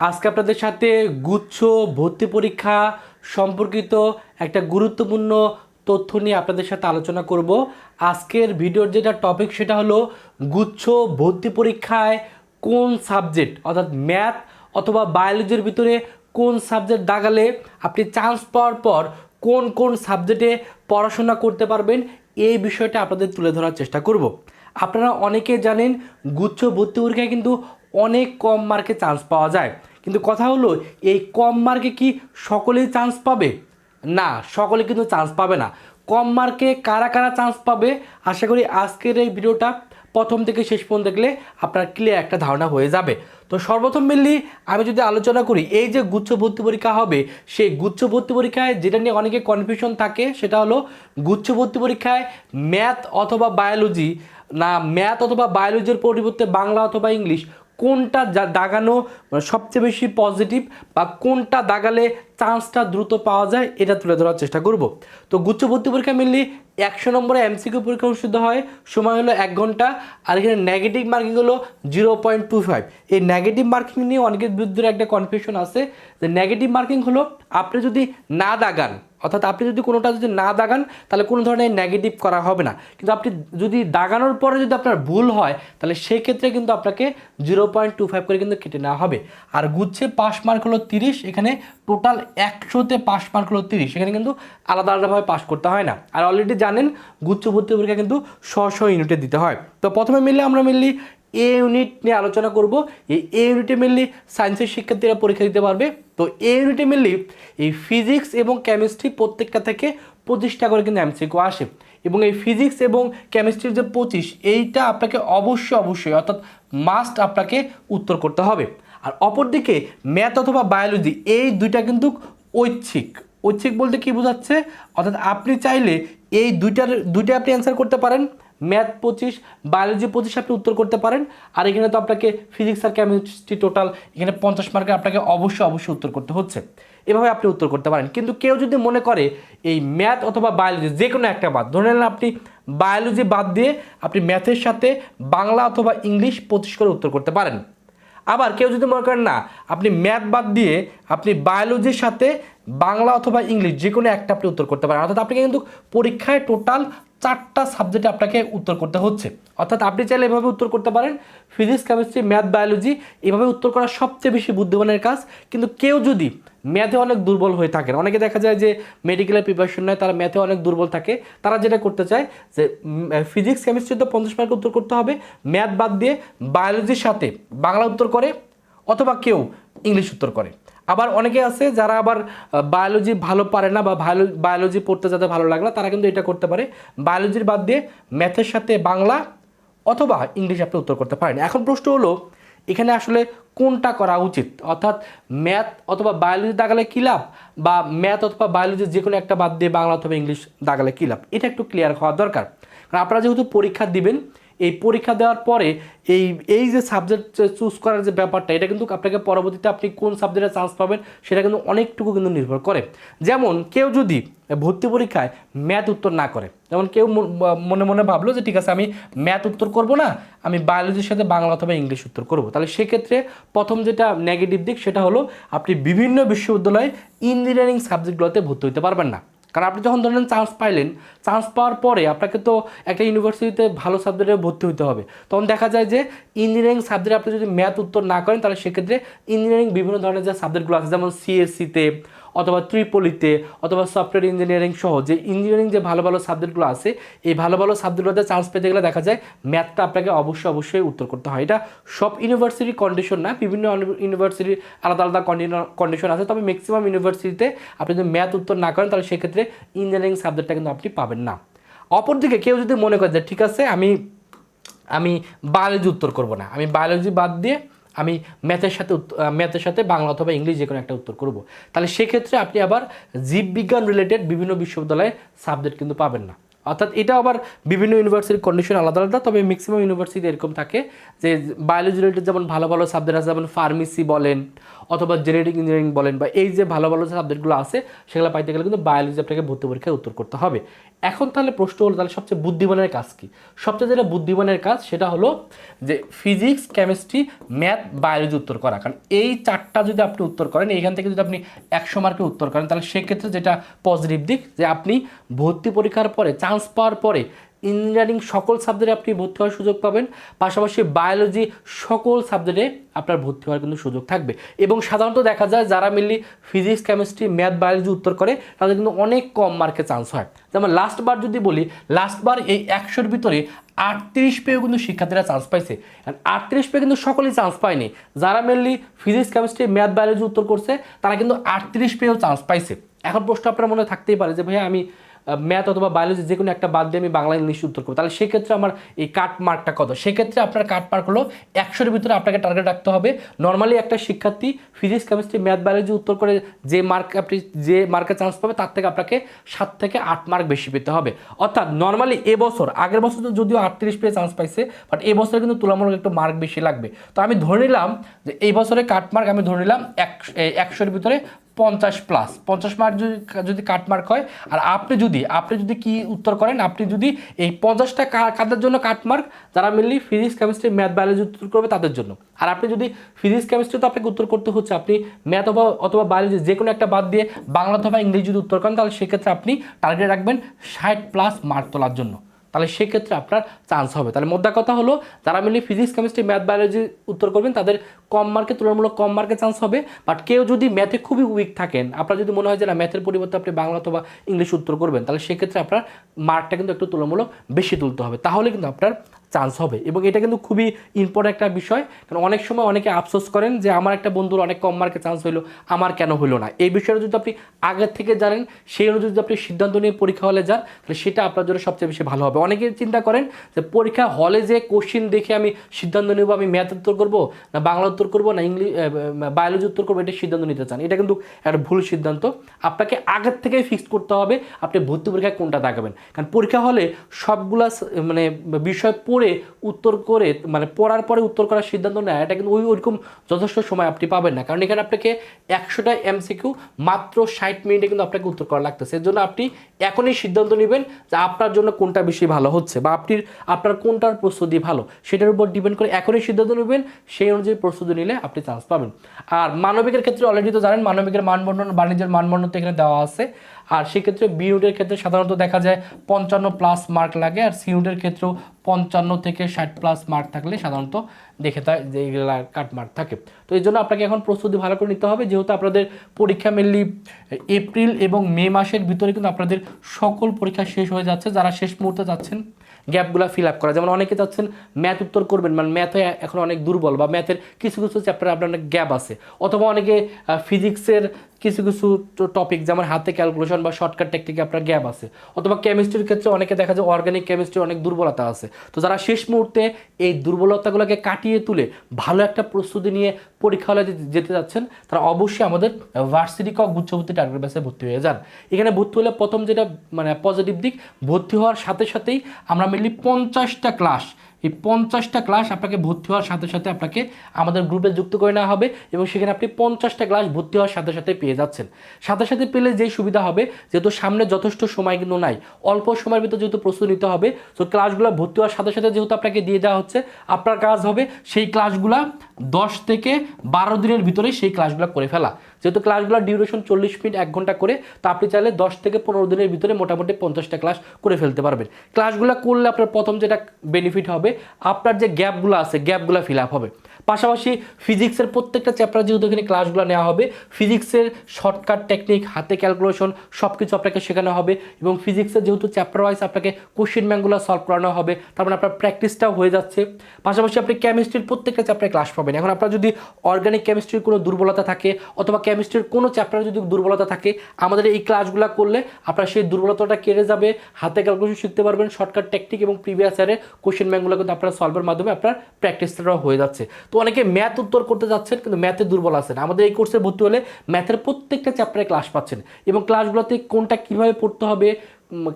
আজকে আপনাদের সাথে গুচ্ছ ভর্তি পরীক্ষা সম্পর্কিত একটা গুরুত্বপূর্ণ তথ্য নিয়ে আপনাদের সাথে আলোচনা করব। আজকের ভিডিওর যেটা টপিক সেটা হলো গুচ্ছ ভর্তি পরীক্ষায় কোন সাবজেক্ট অর্থাৎ ম্যাথ অথবা বায়োলজির ভিতরে কোন সাবজেক্ট দাগালে আপনি চান্স পাওয়ার পর কোন কোন সাবজেক্টে পড়াশোনা করতে পারবেন, এই বিষয়টা আপনাদের তুলে ধরার চেষ্টা করব। আপনারা অনেকে জানেন, গুচ্ছ ভর্তি পরীক্ষায় কিন্তু অনেক কম মার্কে চান্স পাওয়া যায়। কিন্তু কথা হলো, এই কম মার্কে কি সকলেই চান্স পাবে? না, সকলে কিন্তু চান্স পাবে না। কম মার্কে কারা কারা চান্স পাবে? আশা করি আজকের এই ভিডিওটা প্রথম থেকে শেষ পর্যন্ত দেখলে আপনার ক্লিয়ার একটা ধারণা হয়ে যাবে। তো সর্বপ্রথম মেনলি আমি যদি আলোচনা করি, এই যে গুচ্ছ ভর্তি পরীক্ষা হবে, সেই গুচ্ছ ভর্তি পরীক্ষায় যেটা নিয়ে অনেকে কনফিউশন থাকে, সেটা হলো গুচ্ছ ভর্তি পরীক্ষায় ম্যাথ অথবা বায়োলজি না ম্যাথ অথবা বায়োলজির পরিবর্তে বাংলা অথবা ইংলিশ কোনটা দাগানো সবচেয়ে বেশি পজিটিভ বা কোনটা দাগালে চান্সটা দ্রুত পাওয়া যায়, এটা তুলে ধরার চেষ্টা করব। তো গুচ্ছ ভর্তি পরীক্ষা মেনলি একশো নম্বরে এমসিকিউ পরীক্ষা অনুষ্ঠিত হয়, সময় হলো এক ঘণ্টা, আর এখানে নেগেটিভ মার্কিং হলো জিরো পয়েন্ট টু ফাইভ এই নেগেটিভ মার্কিং নিয়ে অনেকের বিরুদ্ধে একটা কনফিউশন আছে যে নেগেটিভ মার্কিং হলো আপনি যদি না দাগান অর্থাৎ আপনি যদি কোনোটা যদি না দাগান, তাহলে কোনো ধরনের নেগেটিভ করা হবে না। কিন্তু আপনি যদি দাগানোর পরে যদি আপনার ভুল হয়, তাহলে সেক্ষেত্রে কিন্তু আপনাকে জিরো পয়েন্ট টু ফাইভ করে কিন্তু কেটে নেওয়া হবে। আর গুচ্ছে পাস মার্ক হলো তিরিশ, এখানে টোটাল একশোতে পাস মার্ক হলো তিরিশ, এখানে কিন্তু আলাদা আলাদাভাবে পাস করতে হয় না। আর অলরেডি জানেন, গুচ্ছ ভর্তি পরীক্ষা কিন্তু শ শ ইউনিটে দিতে হয়। তো প্রথমে মিললে আমরা মিললি এ ইউনিট নিয়ে আলোচনা করব। এই এ ইউনিটে মেনলি সায়েন্সের শিক্ষার্থীরা পরীক্ষা দিতে পারবে। তো এ ইউনিটে মেনলি এই ফিজিক্স এবং কেমিস্ট্রি প্রত্যেকটা থেকে পঁচিশটা করে কিন্তু এমসিকিউ আসে। এবং এই ফিজিক্স এবং কেমিস্ট্রির যে পঁচিশ, এইটা আপনাকে অবশ্যই অবশ্যই, অর্থাৎ মাস্ট আপনাকে উত্তর করতে হবে। আর অপরদিকে ম্যাথ অথবা বায়োলজি এই দুইটা কিন্তু ঐচ্ছিক। ঐচ্ছিক বলতে কি বোঝাচ্ছে? অর্থাৎ আপনি চাইলে এই দুইটার দুইটা আপনি অ্যান্সার করতে পারেন। ম্যাথ পঁচিশ, বায়োলজি পঁচিশ আপনি উত্তর করতে পারেন। আর এখানে তো আপনাকে ফিজিক্স আর কেমিস্ট্রি টোটাল এখানে পঞ্চাশ মার্কে আপনাকে অবশ্যই অবশ্যই উত্তর করতে হচ্ছে। এভাবে আপনি উত্তর করতে পারেন। কিন্তু কেউ যদি মনে করে এই ম্যাথ অথবা বায়োলজি যে কোনো একটা বাদ, ধরে নেন আপনি বায়োলজি বাদ দিয়ে আপনি ম্যাথের সাথে বাংলা অথবা ইংলিশ পঁচিশ করে উত্তর করতে পারেন। আবার কেউ যদি মনে করেন না, আপনি ম্যাথ বাদ দিয়ে আপনি বায়োলজির সাথে বাংলা অথবা ইংলিশ যে কোনো একটা আপনি উত্তর করতে পারেন। অর্থাৎ আপনাকে কিন্তু পরীক্ষায় টোটাল চারটা সাবজেক্টে আপনাকে উত্তর করতে হচ্ছে। অর্থাৎ আপনি চাইলে এভাবে উত্তর করতে পারেন। ফিজিক্স কেমিস্ট্রি ম্যাথ বায়োলজি এভাবে উত্তর করা সবচেয়ে বেশি বুদ্ধিমানের কাজ। কিন্তু কেউ যদি ম্যাথে অনেক দুর্বল হয়ে থাকেন, অনেকে দেখা যায় যে মেডিকেলের প্রিপারেশন নেয়, তারা ম্যাথে অনেক দুর্বল থাকে, তারা যেটা করতে চায় যে ফিজিক্স কেমিস্ট্রি তো পঞ্চাশ মার্ক উত্তর করতে হবে। ম্যাথ বাদ দিয়ে বায়োলজির সাথে বাংলা উত্তর করে অথবা কেউ ইংলিশ উত্তর করে। আবার অনেকে আছে যারা আবার বায়োলজি ভালো পারে না বা বায়োলজি পড়তে যাতে ভালো লাগে না, তারা কিন্তু এটা করতে পারে। বায়োলজির বাদ দিয়ে ম্যাথের সাথে বাংলা অথবা ইংলিশ আপনি উত্তর করতে পারেন। এখন প্রশ্ন হলো, এখানে আসলে কোনটা করা উচিত? অর্থাৎ ম্যাথ অথবা বায়োলজি দাগালে কী লাভ? বা ম্যাথ অথবা বায়োলজি যে কোনো একটা বাদ দিয়ে বাংলা অথবা ইংলিশ দাগালে কী লাভ? এটা একটু ক্লিয়ার হওয়া দরকার। কারণ আপনারা যেহেতু পরীক্ষা দিবেন এই পরীক্ষা দেওয়ার পরে এই এই যে সাবজেক্ট চুজ করার যে ব্যাপারটা, এটা কিন্তু আপনাকে পরবর্তীতে আপনি কোন সাবজেক্টে চান্স পাবেন, সেটা কিন্তু অনেকটুকু কিন্তু নির্ভর করে। যেমন কেউ যদি ভর্তি পরীক্ষায় ম্যাথ উত্তর না করে, যেমন কেউ মনে মনে ভাবলো যে ঠিক আছে, আমি ম্যাথ উত্তর করব না, আমি বায়োলজির সাথে বাংলা অথবা ইংলিশ উত্তর করব। তাহলে সেক্ষেত্রে প্রথম যেটা নেগেটিভ দিক, সেটা হলো আপনি বিভিন্ন বিশ্ববিদ্যালয়ে ইঞ্জিনিয়ারিং সাবজেক্টগুলোতে ভর্তি হতে পারবেন না। কারণ আপনি যখন ধরেন চান্স পাইলেন চান্স পাওয়ার পরে আপনাকে তো একটা ইউনিভার্সিটিতে ভালো সাবজেক্টে ভর্তি হতে হবে। তখন দেখা যায় যে ইঞ্জিনিয়ারিং সাবজেক্টে আপনি যদি ম্যাথ উত্তর না করেন, তাহলে সেক্ষেত্রে ইঞ্জিনিয়ারিং বিভিন্ন ধরনের যে সাবজেক্টগুলো আছে, যেমন সিএসসিতে অথবা ত্রিপলিতে অথবা সফটওয়্যার ইঞ্জিনিয়ারিং সহ যে ইঞ্জিনিয়ারিং যে ভালো ভালো সাবজেক্টগুলো আছে, এই ভালো ভালো সাবজেক্টগুলোতে চান্স পেতে গেলে দেখা যায় ম্যাথটা আপনাকে অবশ্যই অবশ্যই উত্তর করতে হয়। এটা সব ইউনিভার্সিটির কন্ডিশন না, বিভিন্ন ইউনিভার্সিটির আলাদা আলাদা কন্ডিশন আছে, তবে ম্যাক্সিমাম ইউনিভার্সিটিতে আপনি যদি ম্যাথ উত্তর না করেন, তাহলে সেক্ষেত্রে ইঞ্জিনিয়ারিং সাবজেক্টটা কিন্তু আপনি পাবেন না। অপরদিকে কেউ যদি মনে করে যে, ঠিক আছে, আমি আমি বায়োলজি উত্তর করব না। আমি বায়োলজি বাদ দিয়ে আমি ম্যাথের সাথে ম্যাথের সাথে বাংলা অথবা ইংলিশ যে কোনো একটা উত্তর করব। তাহলে সেক্ষেত্রে আপনি আবার জীববিজ্ঞান রিলেটেড বিভিন্ন বিশ্ববিদ্যালয়ে সাবজেক্ট কিন্তু পাবেন না। অর্থাৎ এটা আবার বিভিন্ন ইউনিভার্সিটির কন্ডিশন আলাদা আলাদা, তবে ম্যাক্সিমাম ইউনিভার্সিটি এরকম থাকে যে বায়োলজি রিলেটেড যেমন ভালো ভালো সাবজেক্ট আছে, যেমন ফার্মেসি বলেন অথবা জেনেটিক ইঞ্জিনিয়ারিং বলেন বা এই যে ভালো ভালো সাবজেক্টগুলো আছে, সেগুলো পাইতে গেলে কিন্তু বায়োলজি আপনাকে ভর্তি পরীক্ষায় উত্তর করতে হবে। এখন তাহলে প্রশ্ন হলো তাহলে সবচেয়ে বুদ্ধিমানের কাজ কি? সবচেয়ে যেটা বুদ্ধিমানের কাজ সেটা হলো যে ফিজিক্স কেমিস্ট্রি ম্যাথ বায়োলজি উত্তর করা। কারণ এই চারটা যদি আপনি উত্তর করেন, এইখান থেকে যদি আপনি একশো মার্কে উত্তর করেন, তাহলে সেক্ষেত্রে যেটা পজিটিভ দিক, যে আপনি ভর্তি পরীক্ষার পরে চান্স পাওয়ার পরে ইঞ্জিনিয়ারিং সকল সাবজেক্টে আপনি ভর্তি হওয়ার সুযোগ পাবেন। পাশাপাশি বায়োলজি সকল সাবজেক্টে আপনার ভর্তি হওয়ার কিন্তু সুযোগ থাকবে। এবং সাধারণত দেখা যায় যারা mainly physics chemistry math biology উত্তর করে, তাদের কিন্তু অনেক কম মার্কে চান্স হয়। যেমন লাস্ট বার যদি বলি লাস্টবার এই একশোর ভিতরে আটত্রিশ পেয়েও কিন্তু শিক্ষার্থীরা চান্স পাইছে। আটত্রিশ পেয়ে কিন্তু সকলেই চান্স পায়নি। যারা mainly physics chemistry math biology উত্তর করছে, তারা কিন্তু আটত্রিশ পেয়েও চান্স পাইছে। এখন প্রশ্ন আপনার মনে থাকতেই পারে যে, ভাইয়া, আমি ম্যাথ অথবা বায়োলজি যে কোনো একটা বাদ দিয়ে আমি বাংলা ইংলিশ উত্তর করব। তাহলে সেক্ষেত্রে আমার এই কাট মার্কটা কত? সেক্ষেত্রে আপনার কাট মার্ক হলো একশোর ভিতরে আপনাকে টার্গেট রাখতে হবে। নর্মালি একটা শিক্ষার্থী ফিজিক্স কেমিস্ট্রি ম্যাথ বায়োলজি উত্তর করে যে মার্ক আপনি যে মার্কে চান্স পাবে, তার থেকে আপনাকে সাত থেকে আট মার্ক বেশি পেতে হবে। অর্থাৎ নর্মালি এবছর আগের বছর তো যদিও আটত্রিশ পেয়ে চান্স পাইছে বাট এই বছরে কিন্তু তুলনামূলক একটু মার্ক বেশি লাগবে। তো আমি ধরে নিলাম যে এই বছরে কাট মার্ক আমি ধরে নিলাম এক একশোর ভিতরে পঞ্চাশ প্লাস পঞ্চাশ মার্ক যদি যদি কাট মার্ক হয়, আর আপনি যদি আপনি যদি কি উত্তর করেন, আপনি যদি এই পঞ্চাশটা কাদের জন্য কাট মার্ক যারা mainly physics chemistry math biology উত্তর করবে তাদের জন্য। আর আপনি যদি ফিজিক্স কেমিস্ট্রি তো আপনাকে উত্তর করতে হচ্ছে, আপনি ম্যাথ অথবা অথবা বায়োলজি যে কোনো একটা বাদ দিয়ে বাংলা অথবা ইংরেজি যদি উত্তর করেন, তাহলে সেক্ষেত্রে আপনি টার্গেট রাখবেন ষাট প্লাস মার্ক তোলার জন্য। তাহলে সেক্ষেত্রে আপনার চান্স হবে। তাহলে মোদ্দা কথা হলো, যারা mainly physics chemistry math biology উত্তর করবেন, তাদের কম মার্কে তুলনামূলক কম মার্কে চান্স হবে। বাট কেউ যদি ম্যাথে খুবই উইক থাকেন, আপনার যদি মনে হয় যে না ম্যাথের পরিবর্তে আপনি বাংলা অথবা ইংলিশ উত্তর করবেন, তাহলে সেক্ষেত্রে আপনার মার্কটা কিন্তু একটু তুলনামূলক বেশি তুলতে হবে। তাহলে কিন্তু আপনার চান্স হবে। এবং এটা কিন্তু খুবই ইম্পর্টেন্ট একটা বিষয়, কারণ অনেক সময় অনেকে আফসোস করেন যে আমার একটা বন্ধুর অনেক কম মার্কে চান্স হলো আমার কেন হলো না? এই বিষয়টা যদি আপনি আগের থেকে জানেন, সেই অনুযায়ী যদি আপনি সিদ্ধান্ত নিয়ে পরীক্ষা হলে যান, তাহলে সেটা আপনার জন্য সবচেয়ে বেশি ভালো হবে। অনেকে চিন্তা করেন যে পরীক্ষা হলে যে কোশ্চিন দেখে আমি সিদ্ধান্ত নেব, আমি ম্যাথ উত্তর করব, না বাংলা উত্তর করব, না ইংলিশ বায়োলজি উত্তর করব এটা সিদ্ধান্ত নিতে চান। এটা কিন্তু একটা ভুল সিদ্ধান্ত। আপনাকে আগের থেকেই ফিক্স করতে হবে, আপনি ভর্তি পরীক্ষায় কোনটা দেখাবেন। কারণ পরীক্ষা হলে সবগুলা মানে বিষয় পড়ে উত্তর করে মানে পড়ার পরে উত্তর করার সিদ্ধান্ত নেয়, এটা কিন্তু ওই ওইরকম যথেষ্ট সময় আপনি পাবেন না। কারণ এখানে আপনাকে একশোটা এমসিকিউ মাত্র ষাট মিনিটে কিন্তু আপনাকে উত্তর করা লাগতেছে। এর জন্য আপনি এখনই সিদ্ধান্ত নেবেন যে আপনার জন্য কোনটা বেশি ভালো হচ্ছে, বা আপনি, আপনার কোনটার প্রস্তুতি ভালো। সেটার উপর ডিপেন্ড করে এখনই সিদ্ধান্ত নেবেন, সেই অনুযায়ী প্রস্তুতি নিলে আপনি চান্স পাবেন। আর মানবিকের ক্ষেত্রে অলরেডি তো জানেন, মানবিকের মানবন্ধন, বাণিজ্যের মানবন্ধন তো এখানে দেওয়া আছে। আর সেক্ষেত্রে বি ইউনিটের ক্ষেত্রে সাধারণত দেখা যায় পঞ্চান্ন প্লাস মার্ক লাগে আর সি ইউনিটের ক্ষেত্রেও পঞ্চান্ন থেকে ষাট প্লাস মার্ক থাকলে সাধারণত দেখে থাকে যে এগুলা কাট মার্ক থাকে। তো এই জন্য আপনাকে এখন প্রস্তুতি ভালো করে নিতে হবে, যেহেতু আপনাদের পরীক্ষা মেনলি এপ্রিল এবং মে মাসের ভিতরে কিন্তু আপনাদের সকল পরীক্ষা শেষ হয়ে যাচ্ছে, যারা শেষ মুহূর্তে যাচ্ছেন গ্যাপগুলো ফিল আপ করা। যেমন অনেকে চাচ্ছেন ম্যাথ উত্তর করবেন মানে ম্যাথে এখন অনেক দুর্বল বা ম্যাথের কিছু কিছু চ্যাপ্টারে আপনার গ্যাপ আছে। অথবা অনেকে ফিজিক্সের কিছু কিছু টপিক যেমন হাতে ক্যালকুলেশন বা শর্টকাট টেকনিকে আপনার গ্যাপ আছে। অথবা কেমিস্ট্রির ক্ষেত্রে অনেকে দেখা যায় অর্গানিক কেমিস্ট্রির অনেক দুর্বলতা আছে। তো যারা শেষ মুহূর্তে এই দুর্বলতাগুলোকে কাটিয়ে তুলে ভালো একটা প্রস্তুতি নিয়ে পরীক্ষা হলে যেতে যাচ্ছেন, তারা অবশ্যই আমাদের ভার্সিটি ক গুচ্ছভর্তি টার্গেট বেসে ভর্তি হয়ে যান। এখানে ভর্তি হলে প্রথম যেটা মানে পজিটিভ দিক, ভর্তি হওয়ার সাথে সাথেই আমরা মেনলি পঞ্চাশটা ক্লাস এই পঞ্চাশটা ক্লাস আপনাকে ভর্তি হওয়ার সাথে সাথে আপনাকে আমাদের গ্রুপে যুক্ত করে নেওয়া হবে এবং সেখানে আপনি পঞ্চাশটা ক্লাস ভর্তি হওয়ার সাথে সাথে পেয়ে যাচ্ছেন। সাথে সাথে পেলে যেই সুবিধা হবে, যেহেতু সামনে যথেষ্ট সময় কিন্তু নাই, অল্প সময়ের ভিতরে যেহেতু প্রস্তুতি নিতে হবে, তো ক্লাসগুলো ভর্তি হওয়ার সাথে সাথে যেহেতু আপনাকে দিয়ে দেওয়া হচ্ছে, আপনার কাজ হবে সেই ক্লাসগুলা দশ থেকে বারো দিনের ভিতরে সেই ক্লাসগুলো করে ফেলা। যেহেতু ক্লাসগুলোর ডিউরেশন চল্লিশ মিনিট, এক ঘণ্টা করে, তা আপনি চাইলে দশ থেকে পনেরো দিনের ভিতরে মোটামুটি পঞ্চাশটা ক্লাস করে ফেলতে পারবেন। ক্লাসগুলো করলে আপনার প্রথম যেটা বেনিফিট হবে, আপনার যে গ্যাপগুলো আছে গ্যাপগুলো ফিল আপ হবে। পাশাপাশি ফিজিক্সের প্রত্যেকটা চ্যাপ্টার যেহেতু এখানে ক্লাসগুলো নেওয়া হবে ফিজিক্সের শর্টকাট টেকনিক হাতে ক্যালকুলেশন সব কিছু আপনাকে শেখানো হবে এবং ফিজিক্সের যেহেতু চ্যাপ্টার ওয়াইজ আপনাকে কোশ্চেন ব্যাঙ্কগুলো সলভ করানো হবে তারপর আপনার প্র্যাকটিসটাও হয়ে যাচ্ছে। পাশাপাশি আপনি কেমিস্ট্রির প্রত্যেকটা চ্যাপ্টারে ক্লাস এখন আপনার যদি অর্গানিক কেমিস্ট্রির কোনো দুর্বলতা থাকে অথবা কেমিস্ট্রির কোনো চ্যাপ্টারে যদি দুর্বলতা থাকে, আমাদের এই ক্লাসগুলো করলে আপনার সেই দুর্বলতাটা কেড়ে যাবে, হাতে ক্যালকুলেশন শিখতে পারবেন শর্টকাট টেকনিক এবং প্রিভিয়াস ইয়ারের কোশ্চেন ব্যাঙ্কগুলো কিন্তু আপনার সলভের মাধ্যমে আপনার প্র্যাকটিসটাও হয়ে যাচ্ছে। তো অনেকে ম্যাথ উত্তর করতে যাচ্ছেন কিন্তু ম্যাথে দুর্বল আছেন। আমাদের এই কোর্সে ভর্তি হলে ম্যাথের প্রত্যেকটা চ্যাপ্টারে ক্লাস পাচ্ছেন এবং ক্লাসগুলোতে কোনটা কীভাবে পড়তে হবে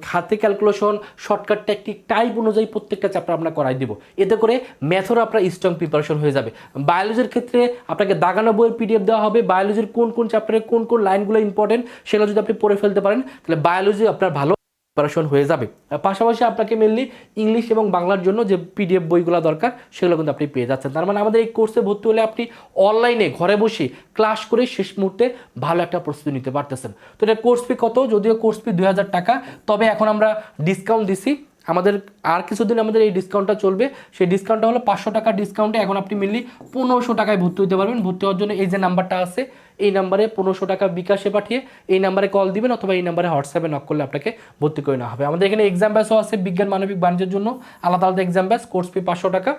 খাতে ক্যালকুলেশন শর্টকাট টেকনিক টাইপ অনুযায়ী প্রত্যেকটা চ্যাপ্টার আমরা করাই দিব। এতে করে ম্যাথর আপনার স্ট্রং প্রিপারেশন হয়ে যাবে। বায়োলজির ক্ষেত্রে আপনাকে দাগানো বইয়ের পিডিএফ দেওয়া হবে। বায়োলজির কোন কোন চ্যাপ্টারে কোন কোন লাইনগুলো ইম্পর্টেন্ট সেগুলো যদি আপনি পড়ে ফেলতে পারেন, তাহলে বায়োলজি আপনার ভালো প্রিপারেশন হয়ে যাবে। পাশাপাশি আপনাকে মেনলি ইংলিশ এবং বাংলার জন্য যে পিডিএফ বইগুলো দরকার, সেগুলো কিন্তু আপনি পেয়ে যাচ্ছেন। তার মানে আমাদের এই কোর্সে ভর্তি হলে আপনি অনলাইনে ঘরে বসে ক্লাস করে শেষ মুহূর্তে ভালো একটা প্রস্তুতি নিতে পারতেছেন। তো এটা কোর্স ফি কত? যদিও কোর্স ফি দুই হাজার টাকা, তবে এখন আমরা ডিসকাউন্ট দিছি। আমাদের আর কিছুদিন আমাদের এই ডিসকাউন্টটা চলবে। সেই ডিসকাউন্টটা হলো পাঁচশো টাকার ডিসকাউন্টে এখন আপনি মেনলি পনেরোশো টাকায় ভর্তি হতে পারবেন। ভর্তি হওয়ার জন্য এই যে নাম্বারটা আছে, এই নাম্বারে পনেরোশো টাকা বিকাশে পাঠিয়ে এই নাম্বারে কল দিবেন অথবা এই নাম্বারে হোয়াটসঅ্যাপে নক করলে আপনাকে ভর্তি করে নেওয়া হবে। আমাদের এখানে এক্সাম ব্যাসও আছে বিজ্ঞান, মানবিক, বাণিজ্যের জন্য। আলাদা আলাদা এক্সাম ব্যাস কোর্স ফি পাঁচশো টাকা।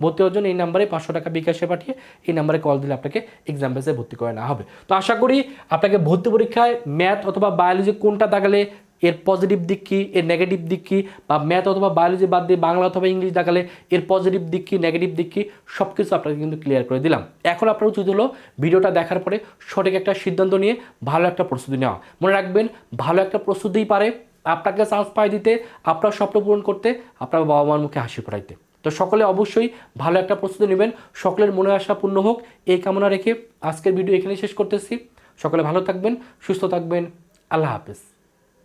ভর্তি হওয়ার জন্য এই নাম্বারে পাঁচশো টাকা বিকাশে পাঠিয়ে এই নাম্বারে কল দিলে আপনাকে এক্সাম বেসে ভর্তি করে নেওয়া হবে। তো আশা করি আপনাকে ভর্তি পরীক্ষায় ম্যাথ অথবা বায়োলজি কোনটা দাগালে এর পজিটিভ দিক কী, এর নেগেটিভ দিক কী, বা ম্যাথ অথবা বায়োলজি বাদ দিয়ে বাংলা অথবা ইংলিশ দেখালে এর পজিটিভ দিক কী নেগেটিভ দিক কী সব কিছু আপনাকে কিন্তু ক্লিয়ার করে দিলাম। এখন আপনার উচিত হলো ভিডিওটা দেখার পরে সঠিক একটা সিদ্ধান্ত নিয়ে ভালো একটা প্রস্তুতি নেওয়া। মনে রাখবেন, ভালো একটা প্রস্তুতিই পারে আপনাকে চান্স পাই দিতে, আপনার স্বপ্ন পূরণ করতে, আপনার বাবা মার মুখে হাসি ফোটাইতে। তো সকলে অবশ্যই ভালো একটা প্রস্তুতি নেবেন, সকলের মনে আশা পূর্ণ হোক। এই কামনা রেখে আজকের ভিডিও এখানে শেষ করতেছি। সকলে ভালো থাকবেন, সুস্থ থাকবেন। আল্লাহ হাফেজ।